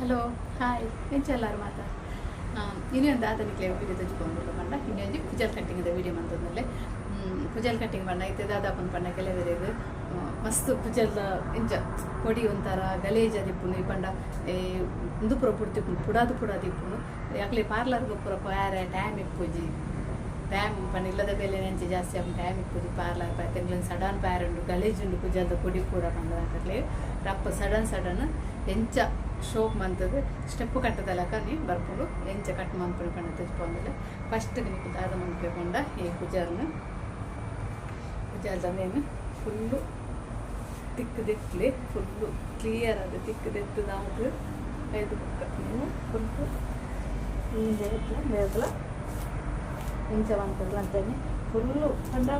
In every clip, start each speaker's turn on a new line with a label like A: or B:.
A: Hello, hi. ಎಂಚೆಲ್ಲಾರು ಮಾತಾ? ಇನ್ನೊಂದು ಆತನಿಗೆ video ತೆಗೆದುಕೊಂಡು ಪಂಡ ಇನ್ನೊಂದು ಕುಜಲ್ ಕಟ್ಟಿಂಗ್ ವಿಡಿಯೋ ಬಂದದ್ಮೇಲೆ. ಕುಜಲ್ ಕಟ್ಟಿಂಗ್ ಪಂಡ ಐತೆ ದಾದಾಪನ ಪಂಡ ಇದು ಮಸ್ತ್ ಕುಜಲ್ದ ಇಂಜ ಕೊಡಿ ಒಂಥರ, ಗಲೇಜ್ ದಿಪ್ಪುನು ಈ ಪಂಡ ಇಂದು ಪುರ ಪುಡ್ತಿಪ್ಪುನು ಪುಡಾದು ಪುಡಾದು ಯಾಕಲೇ ಪಾರ್ಲರ್ ಪಾರ್ಲರ್ಗೆ ಪುರ ಟೈಮ್ ಡ್ಯಾಮ್ ಇಪ್ಪುಜಿ. ಡ್ಯಾಮ್ ಪಂಡ ಇಲ್ಲದ ಬೆಲೆ ನೆಂಚೆ ಜಾಸ್ತಿ ಆಗಿ ಡ್ಯಾಮ್ ಇಪ್ಪುಜಿ ಪಾರ್ಲರ್ ಪಾಯ್ ತೆಂಗ್ಲಿನ ಸಡನ್ ಪ್ಯಾರ್ ಉಂಡು, ಗಲೇಜ್ ಉಂಡು ಕುಜಲ್ದ ಕೊಡಿ ಪೂರ ಪಂಡ ಹಾಕಲೆ ರಪ್ಪ ಸಡನ್ ಸಡನ್ ಎಂಚ ಶೋಪ್ ಮಂತದ್ದು ಸ್ಟೆಪ್ ಕಟ್ಟದಲ್ಲಕ ನೀ ಬರ್ಕೊಂಡು ಎಂಚ ಕಟ್ ಮಂತ್ಕೊಂಡು ಪಂಡ ತೆಚ್ಕೊಂಡಲೆ ಫಸ್ಟ್ ನಿಮಗೆ ದಾದ ಮಂತ್ಕೊಂಡ ಈ ಕುಜಾರ್ನ ಕುಜಾರ್ದ ಮೇನು ಫುಲ್ಲು ತಿಕ್ಕು ದಿಕ್ಲಿ ಫುಲ್ಲು ಕ್ಲಿಯರ್ ಅದು ತಿಕ್ಕು ದಿಕ್ಕು ನಮಗೆ ಐದು ನೀವು ಫುಲ್ಲು ಹಿಂಗೆ ಮೇಗಲ ಇಂಚ ಮಂತಲ್ಲ ಅಂತೇಳಿ ಫುಲ್ಲು ಕಂಡ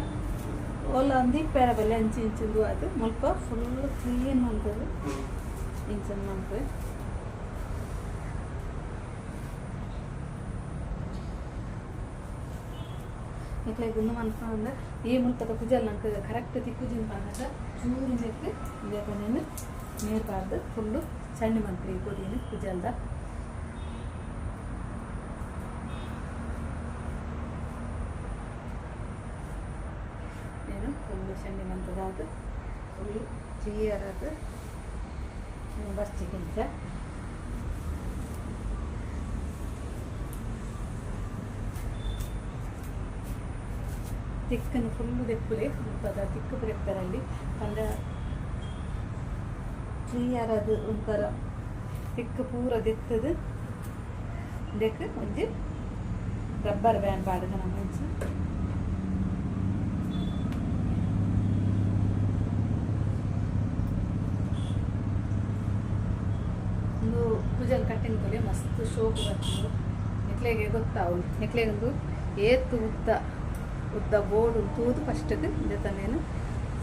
A: ಓಲ ಅಂದಿ ಪೇರ ಬೆಲೆ ಇಂಚು ಇಂಚಿಂದು ಅದು ಮುಲ್ಪ ಫುಲ್ಲು ಕ್ಲೀನ್ ಮಂತದ್ದು. ಇಂಚನ್ ಮಂತ್ರೆ ಇಟ್ಲ ಗುಂಡು ಮನ್ಕೊಂಡ ಈ ಮುಲ್ಪದ ಕುಜಲ್ ನಂಗೆ ಕರೆಕ್ಟ್ ತಿಕ್ಕುಜಿನ ಪಾನಕ ಚೂರು ಬೇಕೆ ಬೇಕು ನೀನು ನೀರು ಬಾರ್ದು ಫುಲ್ಲು ಸಣ್ಣ ಮಂತ್ರಿ ಕೊಡಿನ ಕುಜಲ್ದ ಏನು ಫುಲ್ಲು ಸಣ್ಣ ಮಂತದಾದ ಫುಲ್ಲು ಕ್ಲಿಯರ್ ಅದು ಬರ್ಚಿಗಿಂತ ತಿಕ್ಕನ್ನು ಫುಲ್ಲು ದೆಪ್ಪುಲೆ ಪದ ತಿಕ್ಕು ಅಲ್ಲಿ ಪಂಡ ಕ್ಲಿಯರ್ ಅದು ಒಂಥರ ತಿಕ್ಕು ಪೂರ ದೆತ್ತದು ದೆಕ್ ಒಂಜಿ ರಬ್ಬರ್ ಬ್ಯಾಂಡ್ ಪಾಡ್ಗ ನಮ್ಮ ಮನಸ್ಸು ಒಂದು ಪೂಜಲ್ ಕಟ್ಟಿನ ಕೊಲೆ ಮಸ್ತ್ ಶೋಕು ಬರ್ತದೆ ನೆಕ್ಲೆಗೆ ಗೊತ್ತಾವು ನೆಕ್ಲೆಗೆ ಒಂದು ಏತು ಉದ್ದ. ಉದ್ದ ಬೋರ್ಡು ತೂದು ಫಸ್ಟ್ಗೆ ಜೊತೆನೇನು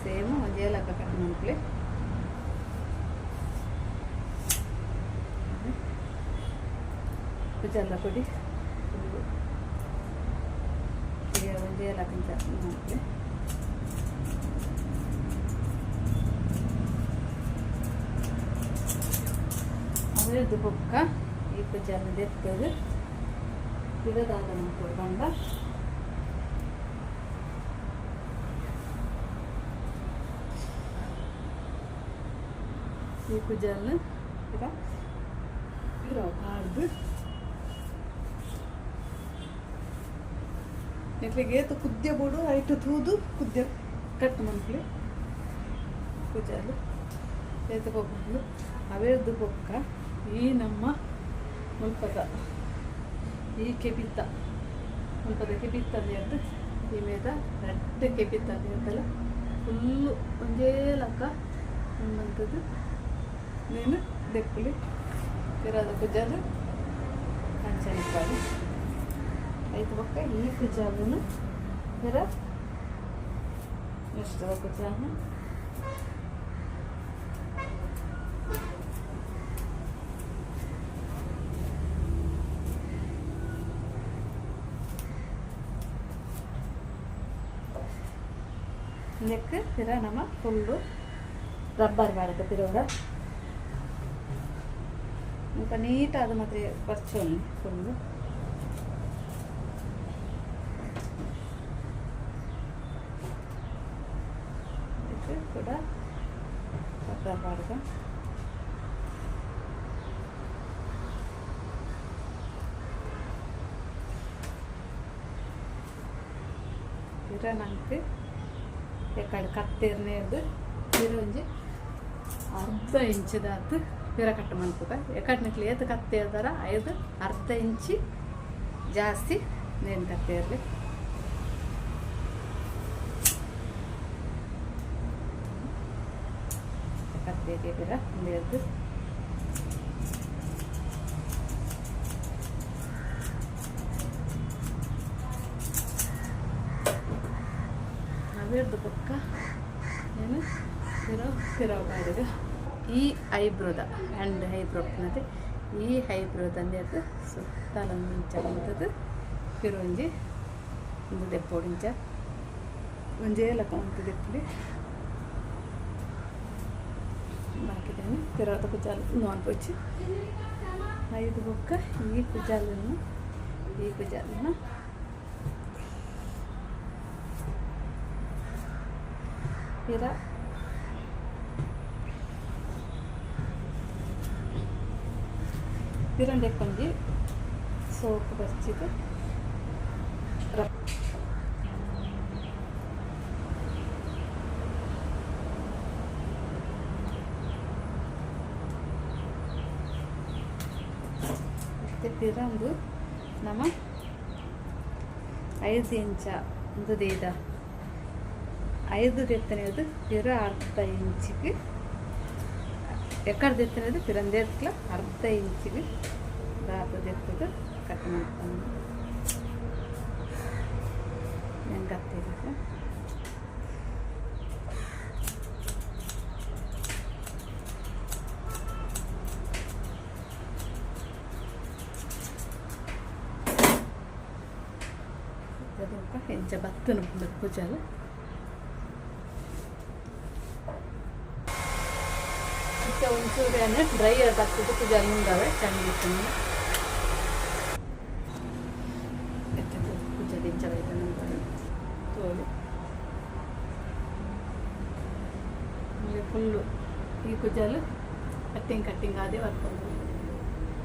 A: ಸೇಮ್ ಒಂದು ಏಲಕ್ಕ ಕಟ್ ಮಾಡ್ಕೊಳ್ಳಿ ಚಂದ ಒಂದೇ ಏಲಕ್ಕ ಮಾಡ್ಕೊಳ್ಳಿ ಅದ್ರದ್ದು ಬೊಕ್ಕ ಈ ಪೂಜೆಯನ್ನು ದೆತ್ತದು ಇಡದಾದ ಮಕ್ಕಳು ಈ ಪೂಜೆಯನ್ನು. ಈಗ ಹಾಡ್ದು ನೆಕ್ಲಿಗೆ ಏತು ಕುದ್ಯ ಬೋಡು ಐಟು ತೂದು ಕುದ್ಯ ಕಟ್ ಮಂತ್ಲಿ ಪೂಜೆಲು ಏತು ಹೋಗ್ಬೋದು ಅವೇದು ಬೊಕ್ಕ ಈ ನಮ್ಮ ಮುಲ್ಪದ. ಈ ಕೆಬಿತ್ತ ಮುಲ್ಪದ ಕೆಬಿತ್ತ ಅಂತ ಈ ಮೇದ ರೆಡ್ ಕೆಬಿತ್ತ ಅಂತಲ್ಲ ಫುಲ್ಲು ಒಂದೇ ಲಕ್ಕ ನಮ್ಮಂಥದ್ದು నేను దెక్కులు తిరద కుజాలు కంచనిపాలి అయితే ఒక్క ఈ కుజాలను తిర నెక్స్ట్ కుజాలను ನೆಕ್ ತಿರ ನಮ್ಮ ಫುಲ್ಲು ರಬ್ಬರ್ ಕಟ್ பண்ணிட்டு ಅದು ಮತ್ತೆ ಪರ್ಚೋಲಿ ಫುಲ್ಲು ಇದಕ್ಕೆ ಕೂಡ ಅಪ್ಪ ಮಾಡ್ಕೊಂಡು ಇರ ನಂಗೆ ಕಡೆ ಕತ್ತಿರನೇದು ಇರೊಂಜಿ ಅರ್ಧ ಇಂಚದಾತು ಪಿರ ಕಟ್ ಮನ್ಪುಗ ಎಕಡ್ನಕ್ಲಿ ಏತು ಕತ್ತೆ ಇರ್ದಾರ ಐದು ಅರ್ಧ ಇಂಚಿ ಜಾಸ್ತಿ ನೇನು ಕತ್ತೆ ಇರಲಿ. ಕತ್ತೆ ಪಿರ ಒಂದೇದು ಇರ್ದು ಪಕ್ಕ ಏನು? ಪಿರ ಪಿರ ಬಾಡಿಗೆ ಈ ಐಬ್ರೋದ ಆ್ಯಂಡ್ ಐಬ್ರೋಕ್ನದು ಈ ಐಬ್ರೋದಂದೆ ಅದು ಸುತ್ತಲಂಚದು ಪಿರೊಂಜಿ ಒಂದು ದೆಪ್ಪೋಡಿಂಚ ಒಂಜೇ ಲಕ ಉಂಟು ದೆಪ್ಪುಡಿ ಮಾಕಿದ್ದೇನೆ ಪಿರೋದ ಕುಜಾಲು ನೋನ್ ಪೊಚ್ಚಿ ಐದು ಬೊಕ್ಕ ಈ ಕುಜಾಲನ್ನು ಈ ಕುಜಾಲನ್ನು ಇರ ಇರಂಡೆ ಕೊಂಜಿ ಸೋಪು ಬರ್ಚಿದ್ದು ರಪ್ ಮತ್ತೆ ಪಿರಂದು ನಮ್ಮ ಐದು ಇಂಚ ಒಂದು ದೇದ ಐದು ದೆತ್ತನೆಯದು ಪಿರ ಅರ್ಧ ಇಂಚಿಗೆ ಎಕ್ಕಡ ದೆತ್ತನೆಯದು ಪಿರಂದೇತ್ಲ ಅರ್ಧ ಇಂಚಿಗೆ ದಾದ ದೆತ್ತದು ಕಟ್ ಮಾಡ್ಕೊಂಡು ಹೆಂಗತ್ತಿರುತ್ತೆ ಅದೊಂಕ ಹೆಂಚ ಬತ್ತನು ಬಂದ ಪೂಜಾಲು ಮತ್ತೆ ಒಂಚೂರು ಅಂದರೆ ಡ್ರೈ ಅದು ಪೂಜಾಲು ಮುಂದಾವೆ ಚೆನ್ನಾಗಿತ್ತು ಪೂಜಾ ಫುಲ್ಲು ಈ ಕುಜಾಲು ಕಟ್ಟಿಂಗ್ ಕಟ್ಟಿಂಗ್ ಅದೇ ಬರ್ಕೊಂಡು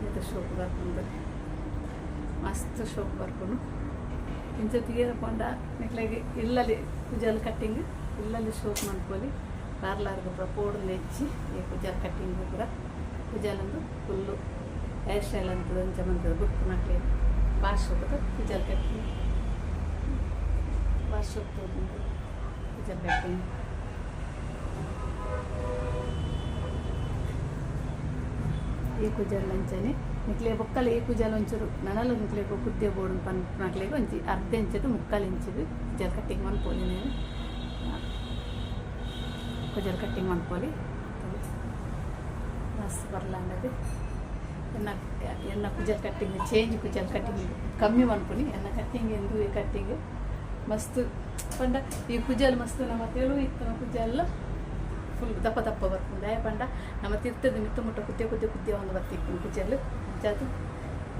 A: ಇದು ಶೋಪ್ ಬರ್ಕೊಂಡು ಮಸ್ತ್ ಶೋಪ್ ಬರ್ಕೊಂಡು ಇಂಚ ಪಂಡ ನೆಕ್ಲಾಗಿ ಇಲ್ಲಲ್ಲಿ ಕುಜಾಲು ಕಟ್ಟಿಂಗ್ ಇಲ್ಲಲ್ಲಿ ಶೋಪ್ ಮಾಡ್ಕೊಳ್ಳಿ. ಪಾರ್ಲರ್ಗೆ ಕೂಡ ಪೌಡರ್ ನೆಚ್ಚಿ ಈ ಕುಜಾಲ್ ಕಟ್ಟಿಂಗ್ ಕೂಡ ಕುಜಾಲಂದು ಫುಲ್ಲು ಹೇರ್ ಸ್ಟೈಲ್ ಅಂತದ ಅಂಚ ಮಂತದ ಬುಟ್ಟು ಮಕ್ಕಳಿಗೆ ಬಾಶ್ ಹೋಗೋದು ಕುಜಾಲ್ ಕಟ್ಟಿಂಗ್ ಬಾಶ್ ಹೋಗ್ತದೆ ಕುಜಾಲ್ ಕಟ್ಟಿಂಗ್ ಈ ಕುಜಾಲ್ ಅಂಚನೆ ನಿಕ್ಲೆ ಬೊಕ್ಕಲ ಈ ಕುಜಾಲ್ ಒಂಚೂರು ನನಲು ನಿಕ್ಲೆ ಕುದ್ದೆ ಬೋಡು ಪನ್ ನಕ್ಲೆಗೆ ಒಂಚಿ ಅರ್ಧ ಇಂಚದು ಮುಕ್ಕಾಲು ಇಂಚಿದು ಕುಜಾಲ್ ಕಟ್ಟಿಂಗ್ ಮಾಡ್ಕೊಳ್ಳಿ నేను ಕುಜಾಲ್ ಕಟ್ಟಿಂಗ್ ಮಾಡ್ಕೊಳ್ಳಿ ಮಸ್ತ್ ಬರಲ್ಲ ಅನ್ನೋದು ಎನ್ನ ಎನ್ನ ಕುಜಲ್ ಕಟ್ಟಿಂಗ್ ಚೇಂಜ್ ಕುಜಲ್ ಕಟ್ಟಿಂಗ್ ಕಮ್ಮಿ ಮಾಡ್ಕೊಳ್ಳಿ ಎನ್ನ ಕಟ್ಟಿಂಗ್ ಎಂದು ಈ ಕಟ್ಟಿಂಗ್. ಮಸ್ತ್ ಪಂಡ, ಈ ಕುಜಲ್ ಮಸ್ತ್ ನಮ್ಮ ತೆಳು ಇತ್ತು ನಮ್ಮ ಕುಜಾಲ್ ಫುಲ್ ದಪ್ಪ ದಪ್ಪ ಬರ್ಕೊಂಡು. ಆಯ ಪಂಡ, ನಮ್ಮ ತಿರ್ತದ ಮಿತ್ತ ಮುಟ್ಟ ಕುದ್ದೆ ಕುದ್ದೆ ಕುದ್ದೆ ಒಂದು ಬರ್ತಿತ್ತು ಕುಜಲ್ ಅದು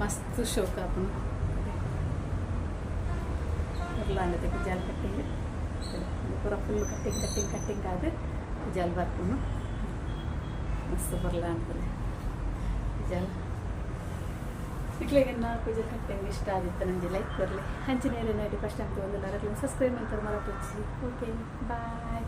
A: ಮಸ್ತ್ ಶೋಕ ಆಪನು ಬರಲ್ಲ ಕುಜಲ್ ಕಟ್ಟಿಂಗ್. ಪೂರ ಫುಲ್ ಕಟ್ಟಿಂಗ್ ಕಟ್ಟಿಂಗ್ ಕಟ್ಟಿಂಗ್ ಆದ ಕುಜಾಲ್ ಬರ್ಕೊಂಡು ಮಸ್ತ್ ಬರಲ್ಲ ಅಂತದೆ ಜಲ್. ಇಟ್ಲಿಗೆ ನಾ ಕುಜಾಲ್ ಕಟ್ಟಿಂಗ್ ಇಷ್ಟ ಆಗಿತ್ತು ನನಗೆ ಲೈಕ್ ಬರಲಿ ಹಂಚಿನ ನೋಡಿ ಫಸ್ಟ್ ಅಂತ ಒಂದು ನರಗಳು ಸಬ್ಸ್ಕ್ರೈಬ್ ಮಾಡ್ತಾರೆ ಮರ ಓಕೆ ಬಾಯ್